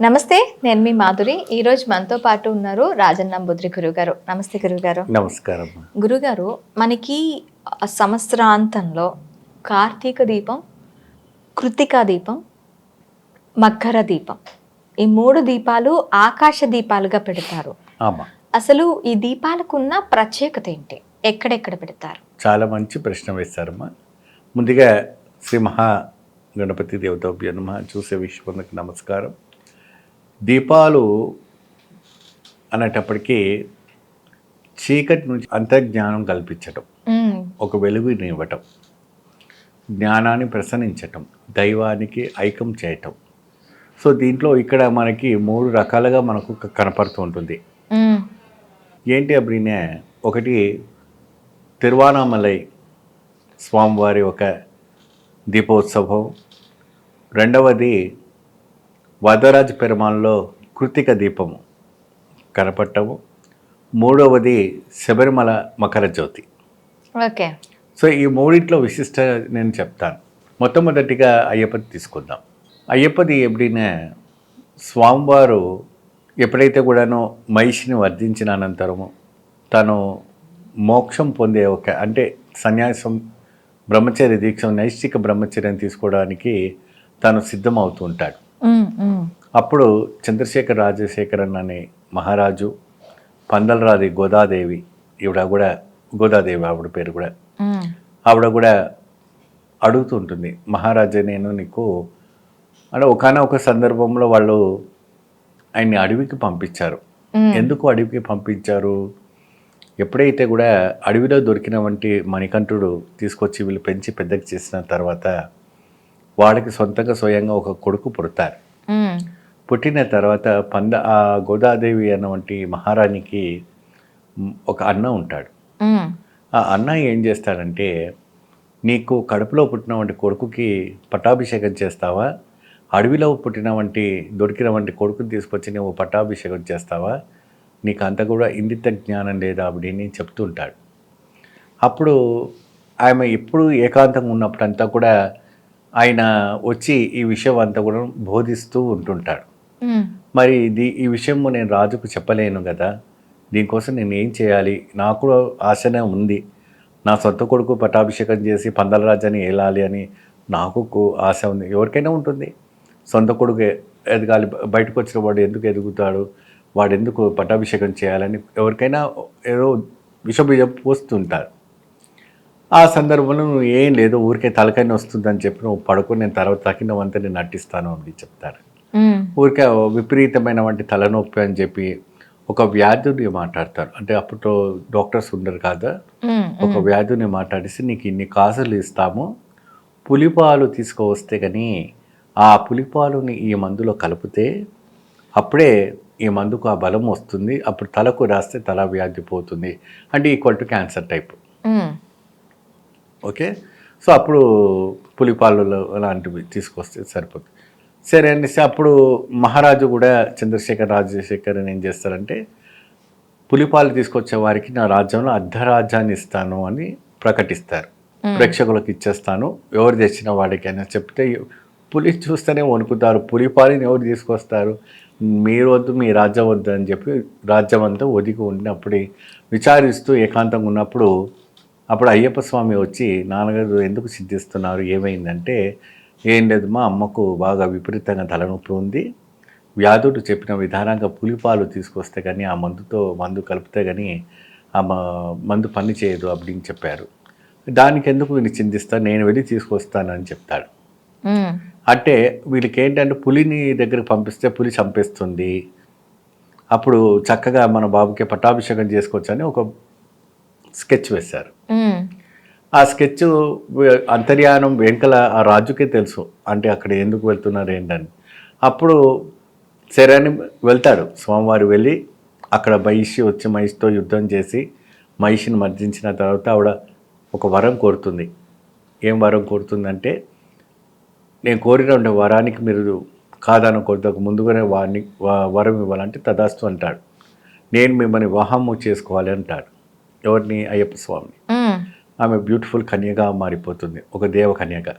నమస్తే నేను మీ మాధురి. ఈ రోజు మనతో పాటు ఉన్నారు రాజన్న బుద్రి గురువు గారు నమస్తే గురువు గారు నమస్కారం. గురుగారు మనకి సంవత్సరాంతంలో కార్తీక దీపం కృతికా దీపం మకర దీపం ఈ మూడు దీపాలు ఆకాశ దీపాలుగా పెడతారు. అసలు ఈ దీపాలకున్న ప్రత్యేకత ఏంటి? ఎక్కడెక్కడ పెడతారు? చాలా మంచి ప్రశ్న వేశారమ్మా. ముందుగా శ్రీ మహా గణపతి దేవతాభ్య నమ. చూసే విశ్వందుకు నమస్కారం. దీపాలు అనేటప్పటికీ చీకటి నుంచి అంతర్జ్ఞానం కల్పించటం. ఒక వెలుగుని ఇవ్వటం జ్ఞానాన్ని ప్రసరించటం దైవానికి ఐక్యం చేయటం సో దీంట్లో ఇక్కడ మనకి మూడు రకాలుగా మనకు కనపడుతూ ఉంటుంది. ఏంటి అప్పుడినే ఒకటి తిరువానామలై స్వామివారి ఒక దీపోత్సవం రెండవది వదరాజ పెరుమాల్లో కృతిక దీపము కనపడటము మూడవది శబరిమల మకర జ్యోతి ఓకే సో ఈ మూడింట్లో విశిష్ట నేను చెప్తాను మొట్టమొదటిగా అయ్యప్పది తీసుకుందాం అయ్యప్పది ఎప్పుడైనా స్వామివారు ఎప్పుడైతే కూడాను మహిషిని వర్ధించిన అనంతరము తను మోక్షం పొందే ఒక అంటే సన్యాసం బ్రహ్మచర్య దీక్ష నైష్టిక బ్రహ్మచర్యం తీసుకోవడానికి తను సిద్ధమవుతూ ఉంటాడు మ్మ్. మ్మ్. అప్పుడు చంద్రశేఖర్ రాజశేఖరన్ అనే మహారాజు పందలరాది గోదాదేవి ఈవిడ కూడా గోదాదేవి ఆవిడ పేరు కూడా. ఆవిడ కూడా అడుగుతుంటుంది మహారాజా నేను నీకు అంటే ఒకనొక సందర్భంలో వాళ్ళు ఆయన్ని అడవికి పంపించారు. ఎందుకు అడవికి పంపించారు ఎప్పుడైతే కూడా అడవిలో దొరికిన వంటి మణికంఠుడు తీసుకొచ్చి వీళ్ళు పెంచి పెద్దకి చేసిన తర్వాత వాళ్ళకి సొంతంగా స్వయంగా ఒక కొడుకు పుడతారు. పుట్టిన తర్వాత పంద ఆ గోదాదేవి అన్న వంటి మహారాణికి ఒక అన్న ఉంటాడు. ఆ అన్న ఏం చేస్తాడంటే నీకు కడుపులో పుట్టిన వంటి కొడుకుకి పట్టాభిషేకం చేస్తావా? అడవిలో పుట్టిన వంటి దొరికిన వంటి కొడుకుని తీసుకొచ్చి నువ్వు పట్టాభిషేకం చేస్తావా? నీకు అంత కూడా ఇందిత జ్ఞానం లేదా అని చెప్తుంటాడు. అప్పుడు ఆమె ఎప్పుడు ఏకాంతంగా ఉన్నప్పుడంతా కూడా ఆయన వచ్చి ఈ విషయం అంతా కూడా బోధిస్తూ ఉంటుంటాడు. మరి ఇది ఈ విషయం నేను రాజుకు చెప్పలేను కదా. దీనికోసం నేను ఏం చేయాలి? నాకు కూడా ఆశనే ఉంది. నా సొంత కొడుకు పట్టాభిషేకం చేసి పందల రాజాని ఏలాలి అని నాకు ఆశ ఉంది. ఎవరికైనా ఉంటుంది. సొంత కొడుకు ఎదగాలి. బయటకు వచ్చిన వాడు ఎందుకు ఎదుగుతాడు? వాడు ఎందుకు పట్టాభిషేకం చేయాలని ఎవరికైనా ఏదో విషబీజం పోస్తుంటారు. ఆ సందర్భంలో నువ్వు ఏం లేదు ఊరికే తలకైనా వస్తుందని చెప్పి నువ్వు పడుకొని నేను తర్వాత తగినవంతా నేను నటిస్తాను అని చెప్తారు. ఊరికే విపరీతమైన వంటి తలనొప్పి అని చెప్పి ఒక వ్యాధుని మాట్లాడతారు అంటే అప్పుడు డాక్టర్స్ ఉండరు కదా. ఒక వ్యాధుని మాట్లాడిసి నీకు ఇన్ని కాసులు ఇస్తాము పులిపాలు తీసుకువస్తే కానీ ఆ పులిపాలుని ఈ మందులో కలిపితే అప్పుడే ఈ మందుకు ఆ బలం వస్తుంది అప్పుడు తలకు రాస్తే తల వ్యాధి పోతుంది అంటే equal to cancer type. Okay? So అప్పుడు పులిపాలు లాంటివి తీసుకొస్తే సరిపోతుంది. సరే అనేసి అప్పుడు మహారాజు కూడా చంద్రశేఖర్ రాజశేఖర్ అని ఏం చేస్తారంటే పులిపాలు తీసుకొచ్చే వారికి నా రాజ్యంలో అర్ధరాజ్యాన్ని ఇస్తాను అని ప్రకటిస్తారు. ప్రేక్షకులకు ఇచ్చేస్తాను. ఎవరు తెచ్చిన వాడికి అని చెప్తే పులి చూస్తేనే వణుకుతారు. పులిపాలిని ఎవరు తీసుకొస్తారు? మీరు వద్దు మీ రాజ్యం వద్దు అని చెప్పి రాజ్యం అంతా ఒదిగి ఉన్నప్పుడు విచారిస్తూ ఏకాంతంగా ఉన్నప్పుడు అప్పుడు అయ్యప్ప స్వామి వచ్చి నాన్నగారు ఎందుకు సిద్ధిస్తున్నారు? ఏమైందంటే ఏం లేదు మా అమ్మకు బాగా విపరీతంగా తలనొప్పి ఉంది. వ్యాధుడు చెప్పిన విధానంగా పులిపాలు తీసుకొస్తే కానీ ఆ మందుతో మందు కలిపితే కానీ ఆ మందు పని చేయదు అని చెప్పారు. దానికి ఎందుకు వీళ్ళు చింతిస్తాను నేను వెళ్ళి తీసుకొస్తానని చెప్తాడు. అంటే వీళ్ళకి ఏంటంటే పులిని దగ్గరికి పంపిస్తే పులి చంపేస్తుంది. అప్పుడు చక్కగా మన బాబుకి పట్టాభిషేకం చేసుకోవచ్చని ఒక స్కెచ్ వేశారు. ఆ స్కెచ్ అంతర్యానం వెంకల ఆ రాజుకే తెలుసు. అంటే అక్కడ ఎందుకు వెళ్తున్నారు ఏంటని. అప్పుడు సరే అని వెళ్తాడు. స్వామివారు వెళ్ళి అక్కడ మహిషి వచ్చి మహిషితో యుద్ధం చేసి మహిషిని మర్దించిన తర్వాత ఆవిడ ఒక వరం కోరుతుంది. ఏం వరం కోరుతుందంటే నేను కోరిన వరానికి మీరు కాదనకూడదు ముందుగానే వారిని వరం ఇవ్వాలంటే తదాస్తు అంటాడు. నేను మిమ్మల్ని వివాహము చేసుకోవాలి అంటాడు. ఎవరిని? అయ్యప్ప స్వామిని. ఆమె బ్యూటిఫుల్ కన్యగా మారిపోతుంది. ఒక దేవ కన్యగా.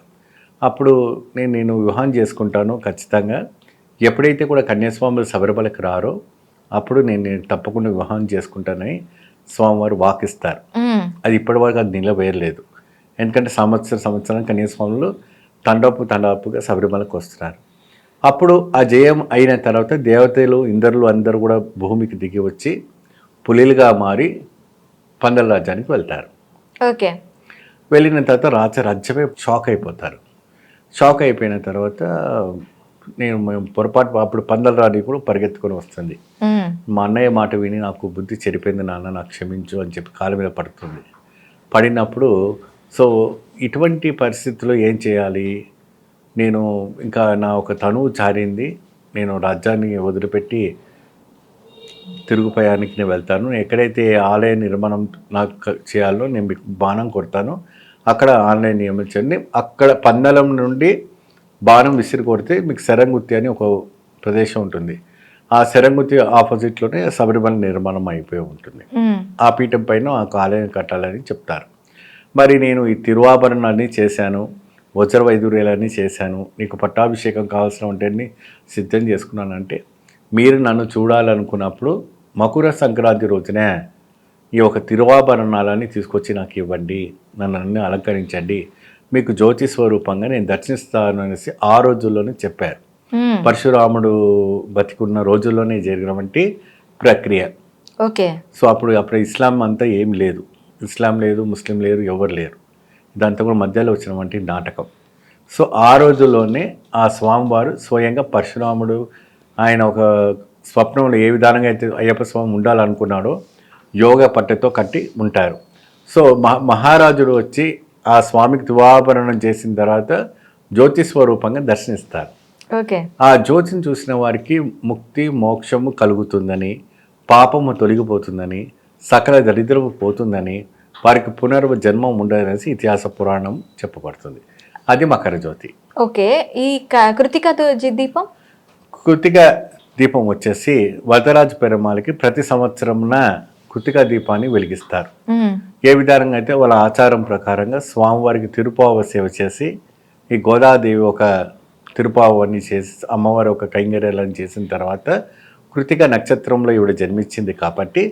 అప్పుడు నేను నేను వివాహం చేసుకుంటాను ఖచ్చితంగా. ఎప్పుడైతే కూడా కన్యాస్వాములు శబరిమలకి రారో అప్పుడు నేను నేను తప్పకుండా వివాహం చేసుకుంటానని స్వామివారు వాకిస్తారు. అది ఇప్పటివరకు అది నిలవేయలేదు ఎందుకంటే సంవత్సరం సంవత్సరం కన్యాస్వాములు తండపు తండాపుగా శబరిమలకు వస్తున్నారు. అప్పుడు ఆ జయం అయిన తర్వాత దేవతలు ఇందరులు అందరూ కూడా భూమికి దిగి వచ్చి పులిలుగా మారి పందల రాజ్యానికి వెళ్తారు. ఓకే. వెళ్ళిన తర్వాత రాజ రాజ్యమే షాక్ అయిపోతారు. షాక్ అయిపోయిన తర్వాత నేను మేము పొరపాటు అప్పుడు పందల రాణి కూడా పరిగెత్తుకొని వస్తుంది. మా అన్నయ్య మాట విని నాకు బుద్ధి చెడిపోయింది నాన్న నాకు క్షమించు అని చెప్పి కాళ్ళ మీద పడుతుంది. పడినప్పుడు సో ఇటువంటి పరిస్థితుల్లో ఏం చేయాలి? నేను ఇంకా నా ఒక తనువు చారింది. నేను రాజ్యాన్ని వదిలిపెట్టి తిరుగుపయానికి నేను వెళ్తాను. ఎక్కడైతే ఆలయ నిర్మాణం నాకు చేయాలో నేను మీకు బాణం కొడతాను. అక్కడ ఆన్లైన్ నియమించండి అక్కడ పందలం నుండి బాణం విసిరి కొడితే మీకు శరంగుత్తి అని ఒక ప్రదేశం ఉంటుంది. ఆ శరంగుత్తి ఆపోజిట్లోనే శబరిమల నిర్మాణం అయిపోయి ఉంటుంది. ఆ పీఠం పైన ఆ ఆలయం కట్టాలని చెప్తారు. మరి నేను ఈ తిరువాభరణాన్ని చేశాను వజ్ర వైదూర్యాలన్నీ చేశాను. నీకు పట్టాభిషేకం కావాల్సిన వంటని సిద్ధం చేసుకున్నానంటే మీరు నన్ను చూడాలనుకున్నప్పుడు మకర సంక్రాంతి రోజునే ఈ ఒక తిరువాభరణాలని తీసుకొచ్చి నాకు ఇవ్వండి. నన్ను అన్ని అలంకరించండి. మీకు జ్యోతి స్వరూపంగా నేను దర్శిస్తాను అనేసి ఆ రోజుల్లోనే చెప్పారు. పరశురాముడు బతికున్న రోజుల్లోనే జరిగినటువంటి ప్రక్రియ. ఓకే. సో అప్పుడు అప్పుడు ఇస్లాం అంతా ఏం లేదు. ఇస్లాం లేదు ముస్లిం లేరు ఎవరు లేరు. ఇదంతా కూడా మధ్యలో వచ్చినటువంటి నాటకం. సో ఆ రోజుల్లోనే ఆ స్వామివారు స్వయంగా పరశురాముడు ఆయన ఒక స్వప్నంలో ఏ విధానంగా అయితే అయ్యప్ప స్వామి ఉండాలనుకున్నాడో యోగ పట్టెతో కట్టి ఉంటారు. సో మహా మహారాజుడు వచ్చి ఆ స్వామికి దివాభరణం చేసిన తర్వాత జ్యోతి స్వరూపంగా దర్శనిస్తారు ఓకే. ఆ జ్యోతిని చూసిన వారికి ముక్తి మోక్షము కలుగుతుందని పాపము తొలగిపోతుందని సకల దరిద్రము పోతుందని వారికి పునర్వ జన్మం ఉండదనేసి ఇతిహాస పురాణం చెప్పబడుతుంది. అది మకర జ్యోతి. ఓకే. ఈ కృతిక దీపం? కృతిక దీపం వచ్చేసి వరదరాజు పెరుమాళకి ప్రతి సంవత్సరంన కృతిక దీపాన్ని వెలిగిస్తారు. ఏ విధానంగా అయితే వాళ్ళ ఆచారం ప్రకారంగా స్వామివారికి తిరుపావ సేవ చేసి ఈ గోదాదేవి ఒక తిరుపావని చేసి అమ్మవారి ఒక కైంగర్యాలను చేసిన తర్వాత కృతిక నక్షత్రంలో ఈవిడ జన్మించింది కాబట్టి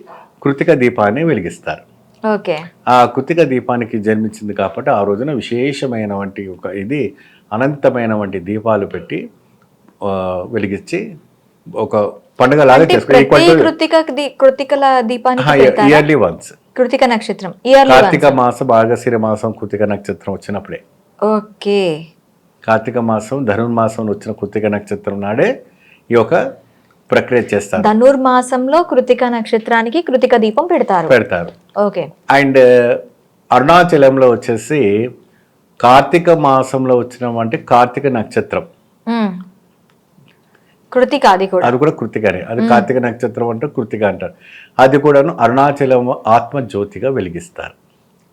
కృతిక దీపాన్ని వెలిగిస్తారు. ఓకే. ఆ కృతిక దీపానికి జన్మించింది కాబట్టి ఆ రోజున విశేషమైన వంటి ఒక ఇది అనంతమైన వంటి దీపాలు పెట్టి వెలిగించి ఒక కృతిక దీ- కృతికల దీపానికి? ఇయర్లీ వన్స్ కృతిక నక్షత్రం ఇయర్లీ కార్తీక మాసం మార్గశిర మాసం కృతిక నక్షత్రం వచ్చినప్పుడే. ఓకే. కార్తీక మాసం ధనుర్మాసం వచ్చిన కృతిక నక్షత్రం నాడే ఈ యొక్క ప్రక్రియ చేస్తారు. ధనుర్మాసంలో కృతిక నక్షత్రానికి కృతిక దీపం పెడతారు. పెడతారు. ఓకే. అండ్ అరుణాచలంలో వచ్చేసి కార్తీక మాసంలో వచ్చిన అంటే కార్తీక నక్షత్రం. కృతిక అది కూడా. అది కూడా కృతికనే. అది కార్తీక నక్షత్రం అంటే కృతిక అంటారు. అది కూడాను అరుణాచలం ఆత్మజ్యోతిగా వెలిగిస్తారు.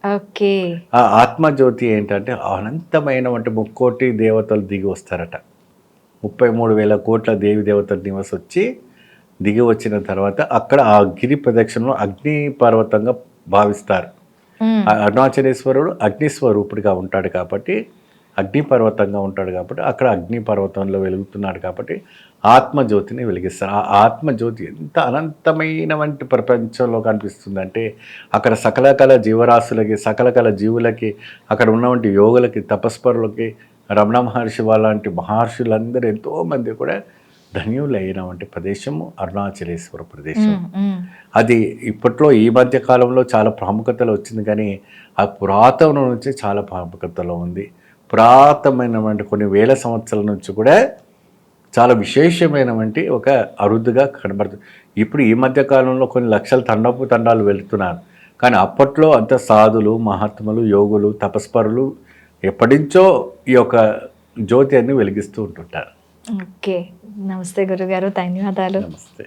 ఓకే. ఆ ఆత్మజ్యోతి ఏంటంటే అనంతమైన అంటే ముక్కోటి దేవతలు దిగి వస్తారట. ముప్పై మూడు వేల కోట్ల దేవి దేవతలు నివసి వచ్చి దిగి వచ్చిన తర్వాత అక్కడ ఆ గిరి ప్రదక్షిణలో అగ్ని పర్వతంగా భావిస్తారు. అరుణాచలేశ్వరుడు అగ్నిస్వరూపుడిగా ఉంటాడు కాబట్టి అగ్ని పర్వతంగా ఉంటాడు కాబట్టి అక్కడ అగ్ని పర్వతంలో వెలుగుతున్నాడు కాబట్టి ఆత్మజ్యోతిని వెలిగిస్తారు. ఆ ఆత్మజ్యోతి ఎంత అనంతమైన వంటి ప్రపంచంలో కనిపిస్తుందంటే అక్కడ సకల కళ జీవరాశులకి సకల కళ జీవులకి అక్కడ ఉన్నవంటి యోగులకి తపస్పరులకి రమణ మహర్షి వాళ్ళంటి మహర్షులందరూ ఎంతోమంది కూడా ధన్యులైనటువంటి ప్రదేశము అరుణాచలేశ్వర ప్రదేశం. అది ఇప్పట్లో ఈ మధ్య కాలంలో చాలా ప్రాముఖ్యతలో వచ్చింది కానీ ఆ పురాతనం నుంచి చాలా ప్రాముఖ్యతలో ఉంది. పురాతనమైనటువంటి కొన్ని వేల సంవత్సరాల నుంచి కూడా చాలా విశేషమైనటువంటి ఒక అరుదుగా కనబడుతుంది. ఇప్పుడు ఈ మధ్య కాలంలో కొన్ని లక్షల తండపు తండాలు వెళుతున్నారు. కానీ అప్పట్లో అంత సాధులు మహాత్ములు యోగులు తపస్పరులు ఎప్పటించో ఈ యొక్క జ్యోతి అని వెలిగిస్తూ ఉంటుంటారు. ఓకే. నమస్తే గురుగారు. ధన్యవాదాలు. నమస్తే.